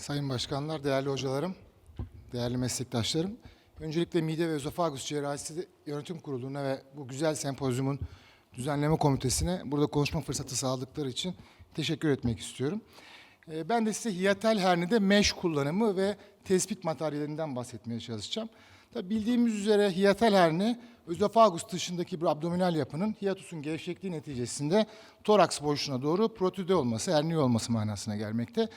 Sayın başkanlar, değerli hocalarım, değerli meslektaşlarım. Öncelikle Mide ve Özofagus Cerrahisi Yönetim Kurulu'na ve bu güzel sempozyumun düzenleme komitesine burada konuşma fırsatı sağladıkları için teşekkür etmek istiyorum. Ee, Ben de size hiyatal hernide mesh kullanımı ve tespit materyallerinden bahsetmeye çalışacağım. Tabii bildiğimiz üzere hiyatal herne, özofagus dışındaki bir abdominal yapının hiyatusun gevşekliği neticesinde toraks boşluğuna doğru protüde olması, herniye olması manasına gelmekte.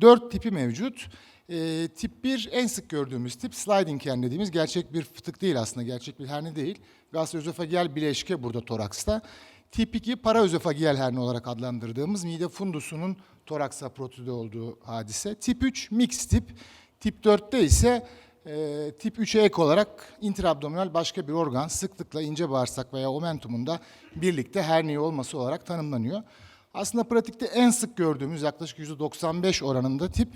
Dört tipi mevcut. Ee, tip 1 en sık gördüğümüz tip sliding herne dediğimiz gerçek bir fıtık değil aslında, gerçek bir herne değil. Gastroözofagiyal bileşke burada toraksta. Tip 2 paraözofagiyal herne olarak adlandırdığımız mide fundusunun toraksa protüde olduğu hadise. Tip 3 mix tip. Tip 4'te ise e, tip 3'e ek olarak intraabdominal başka bir organ sıklıkla ince bağırsak veya omentumunda birlikte herniye olması olarak tanımlanıyor. Aslında pratikte en sık gördüğümüz yaklaşık %95 oranında tip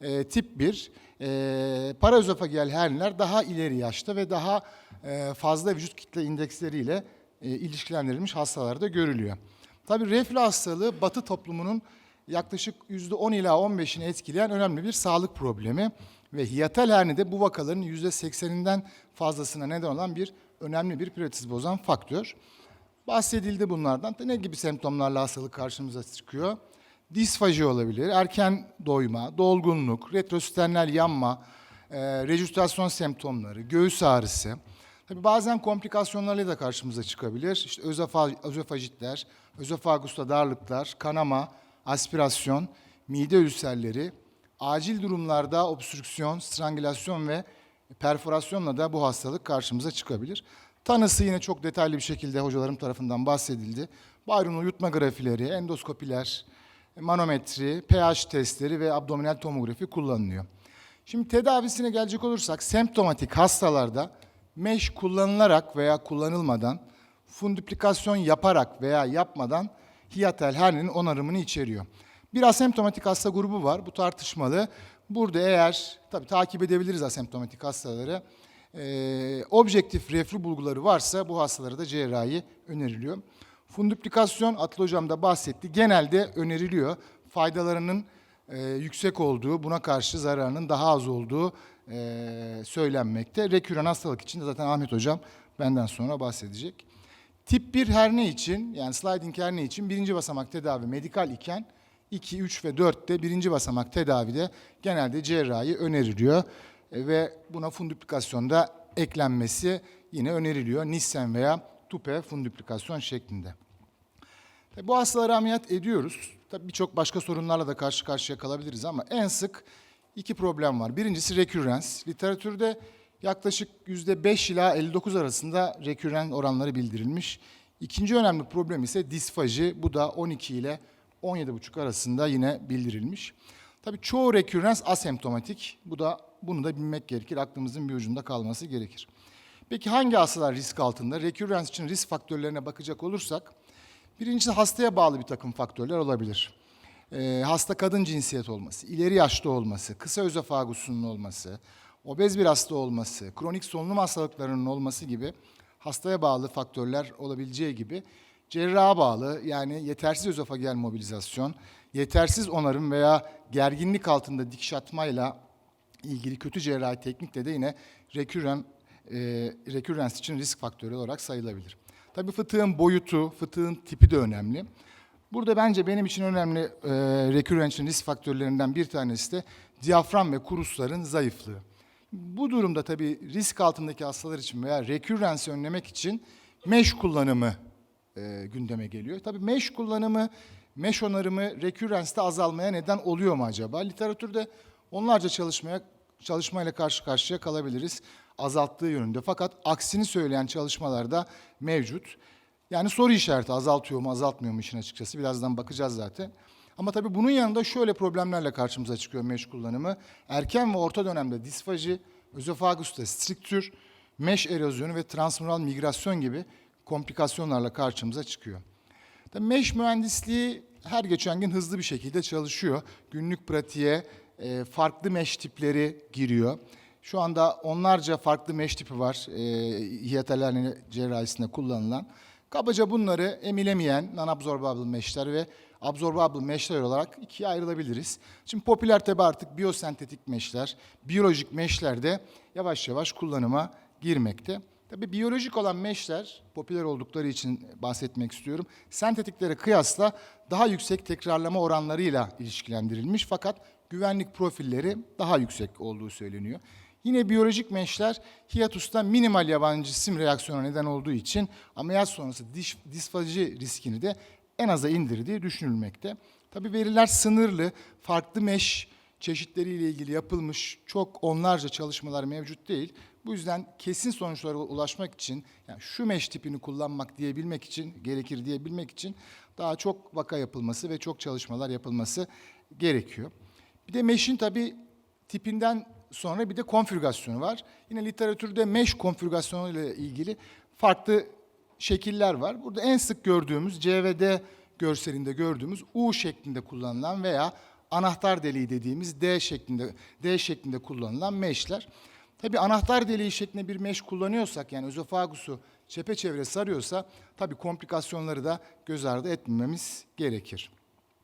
e, tip 1 e, paraözofagiyal herniler daha ileri yaşta ve daha e, fazla vücut kitle indeksleriyle e, ilişkilendirilmiş hastalarda görülüyor. Tabii reflü hastalığı Batı toplumunun yaklaşık %10 ila 15'ini etkileyen önemli bir sağlık problemi ve hiyatal herni de bu vakaların %80'inden fazlasına neden olan bir önemli bir piratiz bozan faktör. Bahsedildi bunlardan. Ne gibi semptomlarla hastalık karşımıza çıkıyor? Disfaji olabilir, erken doyma, dolgunluk, retrosternal yanma, e, rejüstasyon semptomları, göğüs ağrısı. Tabii bazen komplikasyonlarla da karşımıza çıkabilir. İşte özofa, özofajitler, özofagusta darlıklar, kanama, aspirasyon, mide ülserleri, acil durumlarda obstrüksiyon, strangülasyon ve perforasyonla da bu hastalık karşımıza çıkabilir. Tanısı yine çok detaylı bir şekilde hocalarım tarafından bahsedildi. Bayrunlu yutma grafileri, endoskopiler, manometri, pH testleri ve abdominal tomografi kullanılıyor. Şimdi tedavisine gelecek olursak semptomatik hastalarda mesh kullanılarak veya kullanılmadan, fundiplikasyon yaparak veya yapmadan hiyatal hernenin onarımını içeriyor. Bir asemptomatik hasta grubu var. Bu tartışmalı. Burada eğer, tabii takip edebiliriz asemptomatik hastaları. Ee, objektif reflü bulguları varsa bu hastalara da cerrahi öneriliyor. Fundiplikasyon, Atıl Hocam da bahsetti. Genelde öneriliyor. Faydalarının e, yüksek olduğu, buna karşı zararının daha az olduğu e, söylenmekte. Reküren hastalık için de zaten Ahmet Hocam benden sonra bahsedecek. Tip 1 herne için yani sliding herne için birinci basamak tedavi medikal iken 2, 3 ve 4'te birinci basamak tedavide genelde cerrahi öneriliyor. E, ve buna fundüplikasyonda eklenmesi yine öneriliyor. Nissen veya tupe fundüplikasyon şeklinde. Tabii bu hastaları ameliyat ediyoruz. Tabii birçok başka sorunlarla da karşı karşıya kalabiliriz ama en sık iki problem var. Birincisi rekürrens. Literatürde yaklaşık %5 ila 59 arasında rekürren oranları bildirilmiş. İkinci önemli problem ise disfaji. Bu da 12 ile 17,5 arasında yine bildirilmiş. Tabii çoğu rekürrens asemptomatik. Bu da bunu da bilmek gerekir. Aklımızın bir ucunda kalması gerekir. Peki hangi hastalar risk altında? Rekürrens için risk faktörlerine bakacak olursak, birincisi hastaya bağlı bir takım faktörler olabilir. Ee, hasta kadın cinsiyet olması, ileri yaşta olması, kısa özofagusunun olması, obez bir hasta olması, kronik solunum hastalıklarının olması gibi hastaya bağlı faktörler olabileceği gibi cerraha bağlı yani yetersiz özofagel mobilizasyon, yetersiz onarım veya gerginlik altında dikiş atmayla ilgili kötü cerrahi teknikle de yine rekürren, e, rekürrens için risk faktörü olarak sayılabilir. Tabii fıtığın boyutu, fıtığın tipi de önemli. Burada bence benim için önemli e, rekürrens için risk faktörlerinden bir tanesi de diyafram ve kurusların zayıflığı. Bu durumda tabii risk altındaki hastalar için veya rekürrensi önlemek için mesh kullanımı e, gündeme geliyor. Tabii mesh kullanımı, mesh onarımı rekürrenste azalmaya neden oluyor mu acaba? Literatürde onlarca çalışmaya çalışmayla karşı karşıya kalabiliriz azalttığı yönünde. Fakat aksini söyleyen çalışmalar da mevcut. Yani soru işareti azaltıyor mu azaltmıyor mu işin açıkçası birazdan bakacağız zaten. Ama tabii bunun yanında şöyle problemlerle karşımıza çıkıyor mesh kullanımı. Erken ve orta dönemde disfaji, özofagusta striktür, mesh erozyonu ve transmural migrasyon gibi komplikasyonlarla karşımıza çıkıyor. Tabii mesh mühendisliği her geçen gün hızlı bir şekilde çalışıyor. Günlük pratiğe e, farklı mesh tipleri giriyor. Şu anda onlarca farklı mesh tipi var e, hiyatal hernia cerrahisinde kullanılan. Kabaca bunları emilemeyen non-absorbable meşler ve absorbable meşler olarak ikiye ayrılabiliriz. Şimdi popüler tabi artık biyosentetik meşler, biyolojik meşler de yavaş yavaş kullanıma girmekte. Tabi biyolojik olan meşler popüler oldukları için bahsetmek istiyorum. Sentetiklere kıyasla daha yüksek tekrarlama oranlarıyla ilişkilendirilmiş fakat güvenlik profilleri daha yüksek olduğu söyleniyor. Yine biyolojik meşler hiatusta minimal yabancı cisim reaksiyonu neden olduğu için ameliyat sonrası diş, disfaji riskini de en aza indirdiği düşünülmekte. Tabi veriler sınırlı, farklı meş çeşitleriyle ilgili yapılmış çok onlarca çalışmalar mevcut değil. Bu yüzden kesin sonuçlara ulaşmak için, yani şu meş tipini kullanmak diyebilmek için, gerekir diyebilmek için daha çok vaka yapılması ve çok çalışmalar yapılması gerekiyor. Bir de meşin tabii tipinden sonra bir de konfigürasyonu var. Yine literatürde mesh konfigürasyonu ile ilgili farklı şekiller var. Burada en sık gördüğümüz C ve D görselinde gördüğümüz U şeklinde kullanılan veya anahtar deliği dediğimiz D şeklinde D şeklinde kullanılan meshler. Tabii anahtar deliği şeklinde bir mesh kullanıyorsak yani özofagusu çepeçevre sarıyorsa tabii komplikasyonları da göz ardı etmememiz gerekir.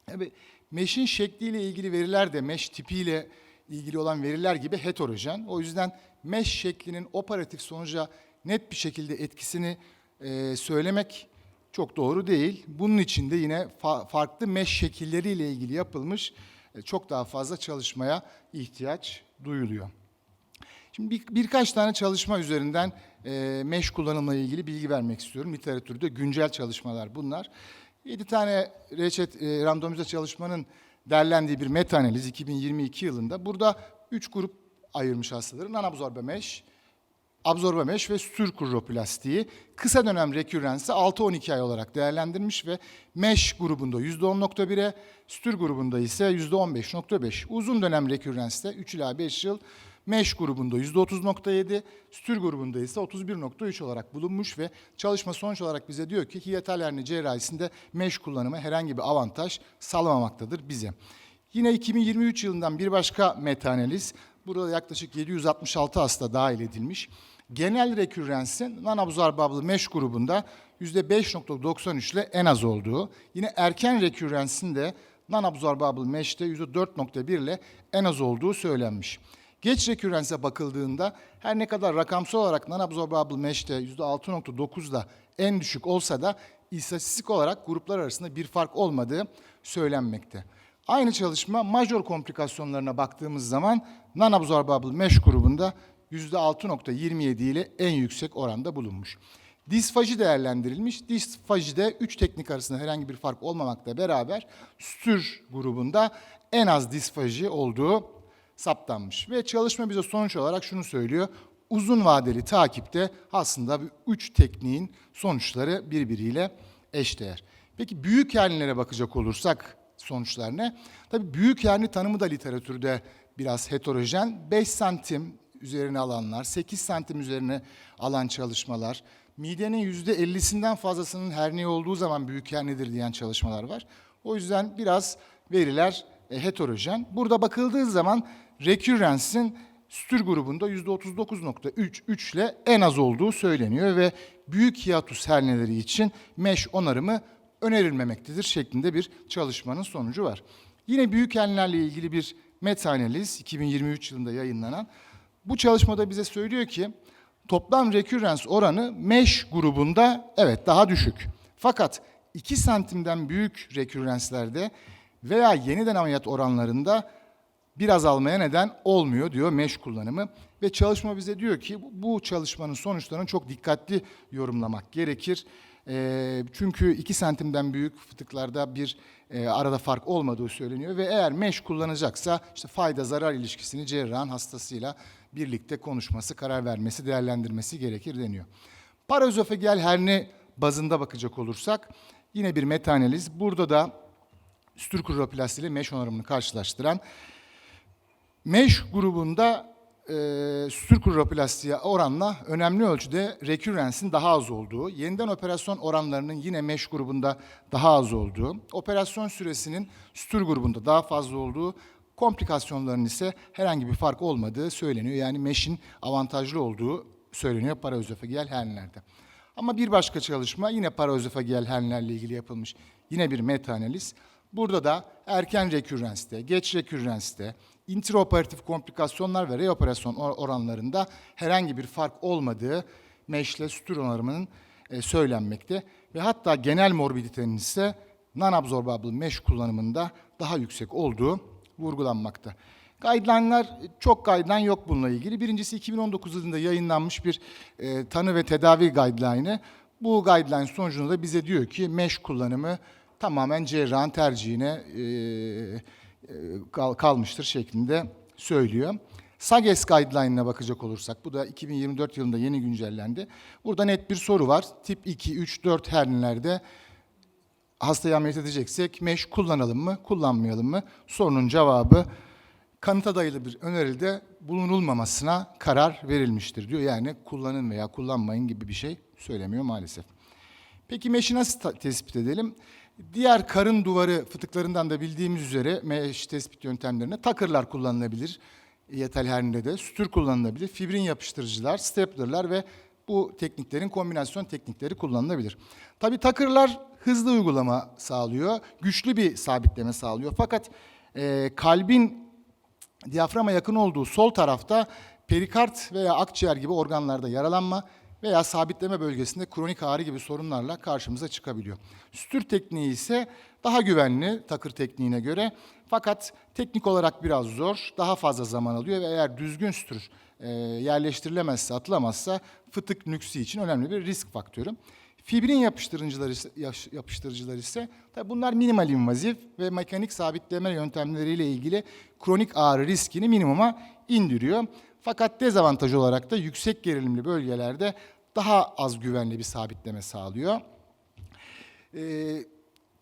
Tabii mesh'in şekliyle ilgili veriler de mesh tipiyle ilgili olan veriler gibi heterojen. O yüzden mesh şeklinin operatif sonuca net bir şekilde etkisini e, söylemek çok doğru değil. Bunun için de yine fa- farklı mesh şekilleriyle ilgili yapılmış çok daha fazla çalışmaya ihtiyaç duyuluyor. Şimdi bir, birkaç tane çalışma üzerinden e, mesh kullanımla ilgili bilgi vermek istiyorum. Literatürde güncel çalışmalar bunlar. 7 tane reçet e, randomize çalışmanın derlendiği bir meta analiz 2022 yılında. Burada 3 grup ayırmış hastaları. Nanabzorbe mesh, absorbe mesh ve stürkurroplastiği kısa dönem rekürrensi 6-12 ay olarak değerlendirmiş ve mesh grubunda %10.1'e, stür grubunda ise %15.5. Uzun dönem rekürrenste 3 ila 5 yıl mesh grubunda %30.7, stür grubunda ise 31.3 olarak bulunmuş ve çalışma sonuç olarak bize diyor ki hiatal herni cerrahisinde mesh kullanımı herhangi bir avantaj sağlamamaktadır bize. Yine 2023 yılından bir başka meta-analiz, burada yaklaşık 766 hasta dahil edilmiş. Genel rekürrensin non-absorbable mesh grubunda %5.93 ile en az olduğu, yine erken rekürrensin de non-absorbable mesh'te %4.1 ile en az olduğu söylenmiş. Geç rekürrense bakıldığında her ne kadar rakamsal olarak non-absorbable mesh'te %6.9'da en düşük olsa da istatistik olarak gruplar arasında bir fark olmadığı söylenmekte. Aynı çalışma major komplikasyonlarına baktığımız zaman non-absorbable mesh grubunda %6.27 ile en yüksek oranda bulunmuş. Disfaji değerlendirilmiş. Disfajide 3 teknik arasında herhangi bir fark olmamakla beraber stür grubunda en az disfaji olduğu saptanmış. Ve çalışma bize sonuç olarak şunu söylüyor. Uzun vadeli takipte aslında bu üç tekniğin sonuçları birbiriyle eşdeğer. Peki büyük hernitlere bakacak olursak sonuçlar ne? Tabii büyük herni tanımı da literatürde biraz heterojen. 5 santim üzerine alanlar, 8 santim üzerine alan çalışmalar, midenin %50'sinden fazlasının herniye olduğu zaman büyük hernidir diyen çalışmalar var. O yüzden biraz veriler e, heterojen. Burada bakıldığı zaman recurrence'in stür grubunda %39.3 ile en az olduğu söyleniyor ve büyük hiatus herneleri için mesh onarımı önerilmemektedir şeklinde bir çalışmanın sonucu var. Yine büyük hernelerle ilgili bir meta-analiz 2023 yılında yayınlanan. Bu çalışmada bize söylüyor ki toplam recurrence oranı mesh grubunda evet daha düşük. Fakat 2 santimden büyük recurrence'lerde veya yeniden ameliyat oranlarında bir azalmaya neden olmuyor diyor mesh kullanımı. Ve çalışma bize diyor ki bu çalışmanın sonuçlarını çok dikkatli yorumlamak gerekir. E, çünkü 2 santimden büyük fıtıklarda bir e, arada fark olmadığı söyleniyor ve eğer mesh kullanacaksa işte fayda zarar ilişkisini cerrahın hastasıyla birlikte konuşması, karar vermesi, değerlendirmesi gerekir deniyor. Paraözofagel herni bazında bakacak olursak yine bir meta-analiz. Burada da stürkuroplasti ile mesh onarımını karşılaştıran mesh grubunda e, stürkuroplastiye oranla önemli ölçüde recurrence'in daha az olduğu, yeniden operasyon oranlarının yine mesh grubunda daha az olduğu, operasyon süresinin stür grubunda daha fazla olduğu, komplikasyonların ise herhangi bir fark olmadığı söyleniyor. Yani mesh'in avantajlı olduğu söyleniyor paraözofagiyal hernitlerde. Ama bir başka çalışma yine paraözofagiyal hernilerle ilgili yapılmış. Yine bir meta analiz. Burada da erken rekürrenste, geç rekürrenste, intraoperatif komplikasyonlar ve reoperasyon or- oranlarında herhangi bir fark olmadığı meşle sütür onarımının e, söylenmekte. Ve hatta genel morbiditenin ise non-absorbable mesh kullanımında daha yüksek olduğu vurgulanmakta. Guideline'lar, çok guideline yok bununla ilgili. Birincisi 2019 yılında yayınlanmış bir e, tanı ve tedavi guideline'ı. Bu guideline sonucunda da bize diyor ki mesh kullanımı tamamen cerrahın tercihine e, e, kalmıştır şeklinde söylüyor. SAGES Guideline'ına bakacak olursak, bu da 2024 yılında yeni güncellendi. Burada net bir soru var. Tip 2, 3, 4 hernilerde hastayı ameliyat edeceksek mesh kullanalım mı, kullanmayalım mı? Sorunun cevabı kanıta dayalı bir öneride bulunulmamasına karar verilmiştir diyor. Yani kullanın veya kullanmayın gibi bir şey söylemiyor maalesef. Peki meşi nasıl tespit edelim? Diğer karın duvarı fıtıklarından da bildiğimiz üzere meş tespit yöntemlerine takırlar kullanılabilir. Yetel hernide de sütür kullanılabilir. Fibrin yapıştırıcılar, staplerlar ve bu tekniklerin kombinasyon teknikleri kullanılabilir. Tabii takırlar hızlı uygulama sağlıyor, güçlü bir sabitleme sağlıyor. Fakat e, kalbin diyaframa yakın olduğu sol tarafta perikard veya akciğer gibi organlarda yaralanma veya sabitleme bölgesinde kronik ağrı gibi sorunlarla karşımıza çıkabiliyor. Sütür tekniği ise daha güvenli takır tekniğine göre fakat teknik olarak biraz zor, daha fazla zaman alıyor ve eğer düzgün sütür e, yerleştirilemezse, atılamazsa fıtık nüksi için önemli bir risk faktörü. Fibrin yapıştırıcılar ise, yapıştırıcılar ise tabii bunlar minimal invazif ve mekanik sabitleme yöntemleriyle ilgili kronik ağrı riskini minimuma indiriyor. Fakat dezavantaj olarak da yüksek gerilimli bölgelerde daha az güvenli bir sabitleme sağlıyor. Ee,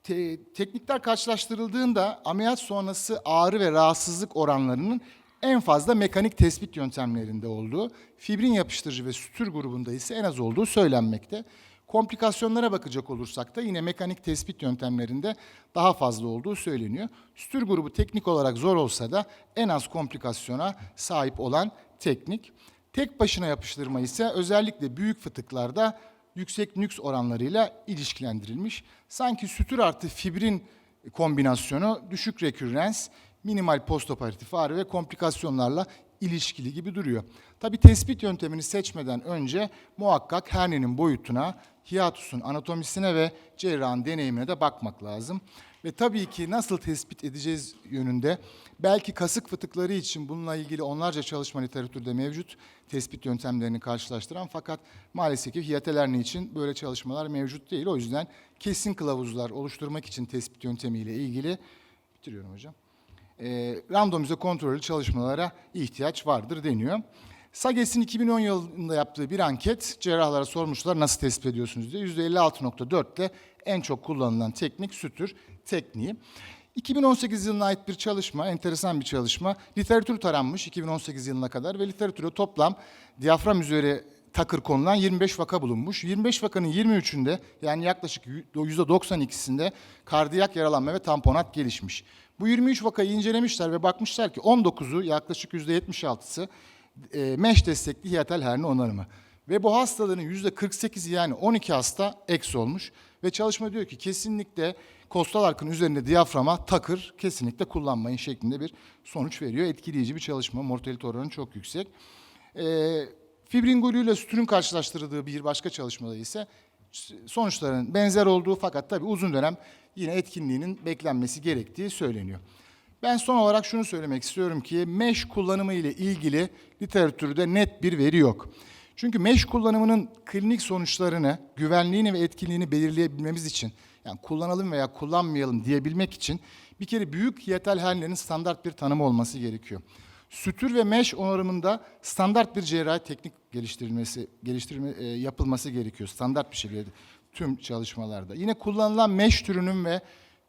te- teknikler karşılaştırıldığında ameliyat sonrası ağrı ve rahatsızlık oranlarının en fazla mekanik tespit yöntemlerinde olduğu, fibrin yapıştırıcı ve sütür grubunda ise en az olduğu söylenmekte. Komplikasyonlara bakacak olursak da yine mekanik tespit yöntemlerinde daha fazla olduğu söyleniyor. Sütür grubu teknik olarak zor olsa da en az komplikasyona sahip olan teknik. Tek başına yapıştırma ise özellikle büyük fıtıklarda yüksek nüks oranlarıyla ilişkilendirilmiş. Sanki sütür artı fibrin kombinasyonu düşük rekürrens, minimal postoperatif ağrı ve komplikasyonlarla ilişkili gibi duruyor. Tabi tespit yöntemini seçmeden önce muhakkak hernenin boyutuna, hiyatusun anatomisine ve cerrahın deneyimine de bakmak lazım. Ve tabii ki nasıl tespit edeceğiz yönünde belki kasık fıtıkları için bununla ilgili onlarca çalışma literatürde mevcut tespit yöntemlerini karşılaştıran fakat maalesef ki hiyatel hernia için böyle çalışmalar mevcut değil. O yüzden kesin kılavuzlar oluşturmak için tespit yöntemiyle ilgili bitiriyorum hocam e, randomize kontrollü çalışmalara ihtiyaç vardır deniyor. SAGES'in 2010 yılında yaptığı bir anket cerrahlara sormuşlar nasıl tespit ediyorsunuz diye. %56.4 ile en çok kullanılan teknik sütür tekniği. 2018 yılına ait bir çalışma, enteresan bir çalışma. Literatür taranmış 2018 yılına kadar ve literatüre toplam diyafram üzeri takır konulan 25 vaka bulunmuş. 25 vakanın 23'ünde yani yaklaşık %92'sinde kardiyak yaralanma ve tamponat gelişmiş. Bu 23 vakayı incelemişler ve bakmışlar ki 19'u yaklaşık %76'sı e, mesh destekli hiyatal hernia onarımı. Ve bu hastaların %48'i yani 12 hasta eks olmuş. Ve çalışma diyor ki kesinlikle kostal arkın üzerinde diyaframa takır kesinlikle kullanmayın şeklinde bir sonuç veriyor. Etkileyici bir çalışma. Mortalite oranı çok yüksek. E, fibrin golüyle sütünün karşılaştırıldığı bir başka çalışmada ise sonuçların benzer olduğu fakat tabii uzun dönem yine etkinliğinin beklenmesi gerektiği söyleniyor. Ben son olarak şunu söylemek istiyorum ki mesh kullanımı ile ilgili literatürde net bir veri yok. Çünkü mesh kullanımının klinik sonuçlarını, güvenliğini ve etkinliğini belirleyebilmemiz için, yani kullanalım veya kullanmayalım diyebilmek için bir kere büyük hiyatal hernilerin standart bir tanımı olması gerekiyor. Sütür ve mesh onarımında standart bir cerrahi teknik geliştirilmesi, geliştirme, e, yapılması gerekiyor. Standart bir şekilde tüm çalışmalarda. Yine kullanılan mesh türünün ve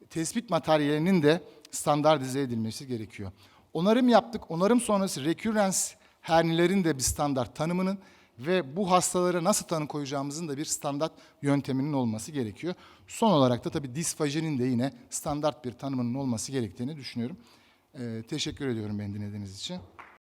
tespit materyalinin de standartize edilmesi gerekiyor. Onarım yaptık. Onarım sonrası recurrence hernilerin de bir standart tanımının ve bu hastalara nasıl tanı koyacağımızın da bir standart yönteminin olması gerekiyor. Son olarak da tabii disfajinin de yine standart bir tanımının olması gerektiğini düşünüyorum. Ee, teşekkür ediyorum beni dinlediğiniz için.